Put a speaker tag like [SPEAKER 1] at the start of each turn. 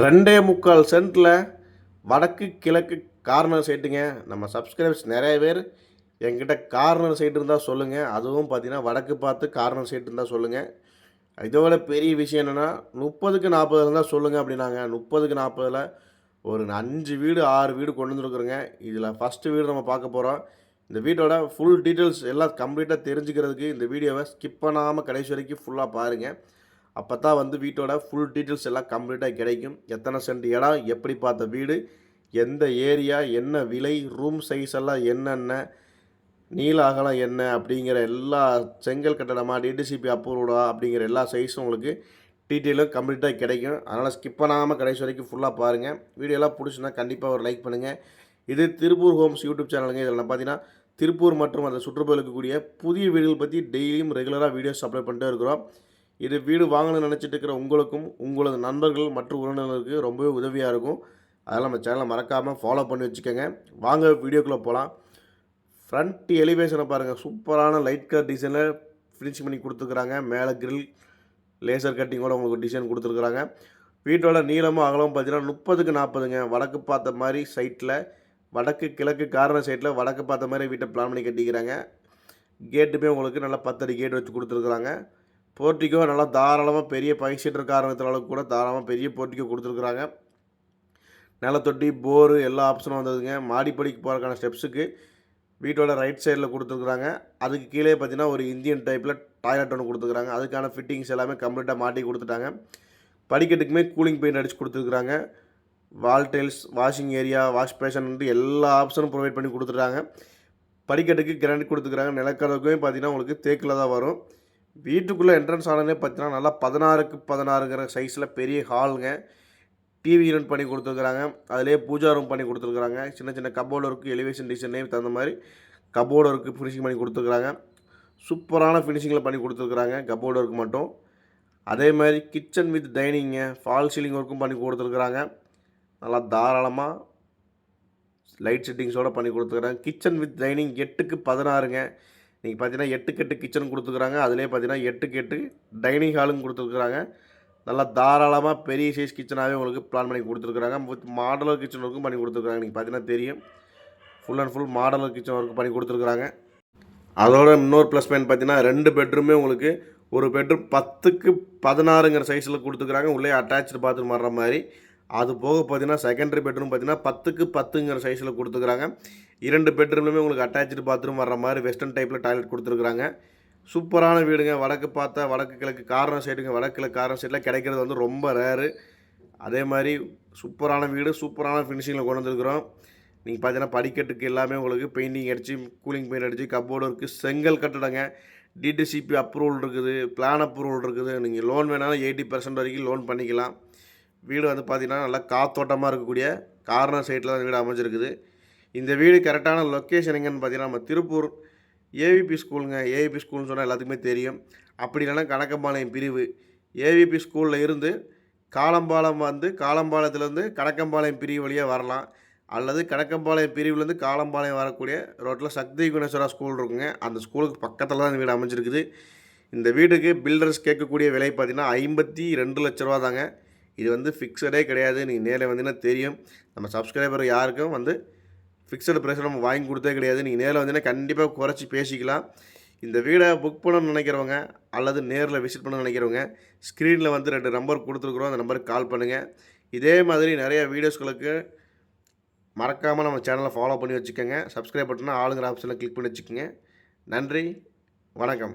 [SPEAKER 1] ரெண்டே முக்கால் சென்ட்டில் வடக்கு கிழக்கு கார்னர் சைட்டுங்க. நம்ம சப்ஸ்கிரைபர்ஸ் நிறைய பேர் என்கிட்ட கார்னர் சைட் இருந்தால் சொல்லுங்கள் அதுவும் பார்த்தீங்கன்னா வடக்கு பார்த்து கார்னர் சைட்டு இருந்தால் சொல்லுங்கள் இதோட பெரிய விஷயம் என்னென்னா முப்பதுக்கு நாற்பது இருந்தால் சொல்லுங்கள் அப்படின்னாங்க. முப்பதுக்கு நாற்பதில் ஒரு அஞ்சு வீடு ஆறு வீடு கொண்டு வந்துருக்குறோங்க. இதில் ஃபஸ்ட்டு வீடு நம்ம பார்க்க போகிறோம் இந்த வீட்டோட ஃபுல் டீட்டெயில்ஸ் எல்லாம் கம்ப்ளீட்டாக தெரிஞ்சுக்கிறதுக்கு இந்த வீடியோவை ஸ்கிப் பண்ணாமல் கடைசி வரைக்கும் ஃபுல்லாக பாருங்கள் அப்போ தான் வந்து வீட்டோட ஃபுல் டீட்டெயில்ஸ் எல்லாம் கம்ப்ளீட்டாக கிடைக்கும். எத்தனை சென்ட் இடம் எப்படி பார்த்த வீடு எந்த ஏரியா என்ன விலை ரூம் சைஸ் எல்லாம் என்னென்ன நீள அகலம் என்ன அப்படிங்கிற எல்லா செங்கல் கட்டடமா டிடிசிபி அப்ரூவ்டா அப்படிங்கிற எல்லா சைஸும் உங்களுக்கு டீட்டெயிலும் கம்ப்ளீட்டாக கிடைக்கும். அதனால் ஸ்கிப் பண்ணாமல் கடைசி வரைக்கும் ஃபுல்லாக பாருங்கள் வீடியோலாம் பிடிச்சுன்னா கண்டிப்பாக ஒரு லைக் பண்ணுங்கள் இது திருப்பூர் ஹோம்ஸ் யூடியூப் சேனலுங்க இதில் பார்த்தீங்கன்னா திருப்பூர் மற்றும் அந்த சுற்றுப்புற இருக்கக்கூடிய புதிய வீடுகள் பற்றி டெய்லியும் ரெகுலராக வீடியோஸ் அப்லோட் பண்ணிட்டே இருக்கிறோம். இது வீடு வாங்கணும்னு நினச்சிட்டு இருக்கிற உங்களுக்கும் உங்களது நண்பர்கள் மற்ற உறவினர்களுக்கு ரொம்பவே உதவியாக இருக்கும். அதெல்லாம் நம்ம சேனலை மறக்காமல் ஃபாலோ பண்ணி வச்சுக்கோங்க. வாங்க வீடியோக்குள்ளே போகலாம் ஃப்ரண்ட் எலிவேஷனை பாருங்கள் சூப்பரான லைட் கலர் டிசைனில் ஃபினிஷ் பண்ணி கொடுத்துருக்குறாங்க. மேலே கிரில் லேசர் கட்டிங்கோட உங்களுக்கு டிசைன் கொடுத்துருக்குறாங்க. வீட்டோட நீளமும் அகலமும் பார்த்தீங்கன்னா முப்பதுக்கு நாற்பதுங்க வடக்கு பார்த்த மாதிரி சைட்டில் வடக்கு கிழக்கு கார்னர் சைட்டில் வடக்கு பார்த்த மாதிரி வீட்டை பிளான் பண்ணி கட்டிக்கிறாங்க. கேட்டுமே உங்களுக்கு நல்லா பத்தடி கேட் வச்சு கொடுத்துருக்குறாங்க. போர்ட்டிக்கோ நல்லா தாராளமாக பெரிய பைக் சீட்டர் காரணத்தில் அளவுக்கு கூட தாராளமாக பெரிய போர்ட்டிக்கோ கொடுத்துருக்குறாங்க. நிலத்தொட்டி போரு எல்லா ஆப்ஷனும் வந்ததுங்க மாடிப்படிக்கு போகிறக்கான ஸ்டெப்ஸுக்கு வீட்டோட ரைட் சைடில் கொடுத்துருக்குறாங்க. அதுக்கு கீழே பார்த்தீங்கன்னா ஒரு இந்தியன் டைப்பில் டாய்லெட் ஒன்று கொடுத்துருக்குறாங்க. அதுக்கான ஃபிட்டிங்ஸ் எல்லாமே கம்ப்ளீட்டாக மாட்டி கொடுத்துட்டாங்க. படிக்கட்டுக்குமே கூலிங் பெயிண்ட் அடித்து கொடுத்துருக்குறாங்க. Wall tiles washing area wash basin எல்லா ஆப்ஷனும் ப்ரொவைட் பண்ணி கொடுத்துட்டாங்க. படிக்கட்டுக்கு கிரானைட் கொடுத்துருக்குறாங்க. நிலக்கடவுக்குமே பார்த்தீங்கன்னா உங்களுக்கு தேக்கில் தான் வரும். வீட்டுக்குள்ளே என்ட்ரன்ஸ் ஆனதே பார்த்தீங்கன்னா நல்லா பதினாறுக்கு பதினாறுங்கிற சைஸில் பெரிய ஹாலுங்க டிவி யூனிட் பண்ணி கொடுத்துருக்குறாங்க. அதிலே பூஜா ரூம் பண்ணி கொடுத்துருக்குறாங்க. சின்ன சின்ன கபோர்டு இருக்குது எலிவேஷன் டிசைனே தகுந்த மாதிரி கபோர்டு ஒர்க்கு ஃபினிஷிங் பண்ணி கொடுத்துருக்குறாங்க. சூப்பரான ஃபினிஷிங்கில் பண்ணி கொடுத்துருக்குறாங்க கபோர்டு ஒர்க் மட்டும். அதே மாதிரி kitchen with dining false ceiling ஒர்க்கும் பண்ணி கொடுத்துருக்குறாங்க. நல்லா தாராளமாக லைட் செட்டிங்ஸோடு பண்ணி கொடுத்துருக்குறாங்க. கிச்சன் வித் டைனிங் எட்டுக்கு பதினாறுங்க. நீங்கள் பார்த்தீங்கன்னா எட்டுக்கு எட்டு கிச்சன் கொடுத்துருக்குறாங்க. அதிலே பார்த்தீங்கன்னா எட்டுக்கு எட்டு டைனிங் ஹாலும் கொடுத்துருக்குறாங்க. நல்லா தாராளமாக பெரிய சைஸ் கிச்சனாகவே உங்களுக்கு பிளான் பண்ணி கொடுத்துருக்குறாங்க. வித் மாடலர் கிச்சன் ஒர்க்கும் பண்ணி கொடுத்துருக்குறாங்க. நீங்கள் பார்த்தீங்கன்னா தெரியும். Full and full modular kitchen work பண்ணி கொடுத்துருக்குறாங்க. அதோட இன்னொரு ப்ளஸ் பாயிண்ட் பார்த்தீங்கன்னா ரெண்டு பெட்ரூமே உங்களுக்கு ஒரு பெட்ரூம் பத்துக்கு பதினாறுங்கிற சைஸில் கொடுத்துருக்குறாங்க. உள்ளே அட்டாச்சு பாத்ரூம் வர்ற மாதிரி. அது போக பார்த்தீங்கன்னா செகண்டரி பெட்ரூம் பார்த்தீங்கன்னா பத்துக்கு பத்துங்கிற சைஸில் கொடுத்துருக்குறாங்க. இரண்டு பெட்ரூம்லுமே உங்களுக்கு அட்டாச்சு பாத்ரூம் வர்ற மாதிரி வெஸ்டர்ன் டைப்பில் டாய்லெட் கொடுத்துருக்குறாங்க. சூப்பரான வீடுங்க. வடக்கு பார்த்தா வடக்கு கிழக்கு காரணம் சைடுங்க வடக்கு கிழக்கு காரணம் சைடில் கிடைக்கிறது வந்து ரொம்ப ரேரு அதே மாதிரி சூப்பரான வீடு சூப்பரான ஃபினிஷிங்கில் கொண்டு வந்துருக்குறோம். நீங்கள் பார்த்தீங்கன்னா படிக்கட்டுக்கு எல்லாமே உங்களுக்கு பெயிண்டிங் அடித்து கூலிங் பெயிண்ட் அடித்து கப்போர்டு இருக்குது செங்கல் கட்டடங்க. டிடிசிபி அப்ரூவல் இருக்குது பிளான் அப்ரூவல் இருக்குது. நீங்கள் லோன் வேணாலும் எயிட்டி பர்சன்ட் வரைக்கும் லோன் பண்ணிக்கலாம். வீடு வந்து பார்த்திங்கன்னா நல்லா காத்தோட்டமாக இருக்கக்கூடிய கார்னர் சைட்டில் தான் வீடு அமைஞ்சிருக்குது. இந்த வீடு கரெக்டான லொக்கேஷன் எங்கன்னு பார்த்தீங்கன்னா நம்ம திருப்பூர் ஏவிபி ஸ்கூலுங்க ஏவிபி ஸ்கூல்னு சொன்னால் எல்லாத்துக்குமே தெரியும். அப்படி இல்லைன்னா கணக்கம்பாளையம் பிரிவு. ஏவிபி ஸ்கூலில் இருந்து காலம்பாலம் வந்து காலம்பாளையத்துலேருந்து கணக்கம்பாளையம் பிரிவு வழியாக வரலாம். அல்லது கணக்கம்பாளையம் பிரிவுலேருந்து காலம்பாளையம் வரக்கூடிய ரோட்டில் சக்தி குணேஸ்வரா ஸ்கூல் இருக்குங்க. அந்த ஸ்கூலுக்கு பக்கத்தில் தான் இந்த வீடு அமைஞ்சிருக்குது. இந்த வீட்டுக்கு பில்டர்ஸ் கேட்கக்கூடிய விலை பார்த்திங்கன்னா ஐம்பத்தி ரெண்டு லட்ச ரூபா தாங்க. இது வந்து ஃபிக்ஸடே கிடையாது. நீங்கள் நேரில் வந்தீங்கன்னா தெரியும். நம்ம சப்ஸ்கிரைபர் யாருக்கும் வந்து ஃபிக்ஸடு ப்ரைஸ் நம்ம வாங்கி கொடுத்தே கிடையாது. நீங்கள் நேரில் வந்தீங்கன்னா கண்டிப்பாக குறைச்சி பேசிக்கலாம். இந்த வீடை புக் பண்ணணும்னு நினைக்கிறவங்க அல்லது நேரில் விசிட் பண்ண நினைக்கிறவங்க ஸ்க்ரீனில் வந்து ரெண்டு நம்பர் கொடுத்துருக்குறோம். அந்த நம்பருக்கு கால் பண்ணுங்கள் இதே மாதிரி நிறைய வீடியோஸ்களுக்கு மறக்காமல் நம்ம சேனலை ஃபாலோ பண்ணி வச்சுக்கோங்க. சப்ஸ்கிரைப் பட்டனா ஆளுங்கிற ஆப்ஷனில் கிளிக் பண்ணி வச்சுக்கோங்க. நன்றி. வணக்கம்.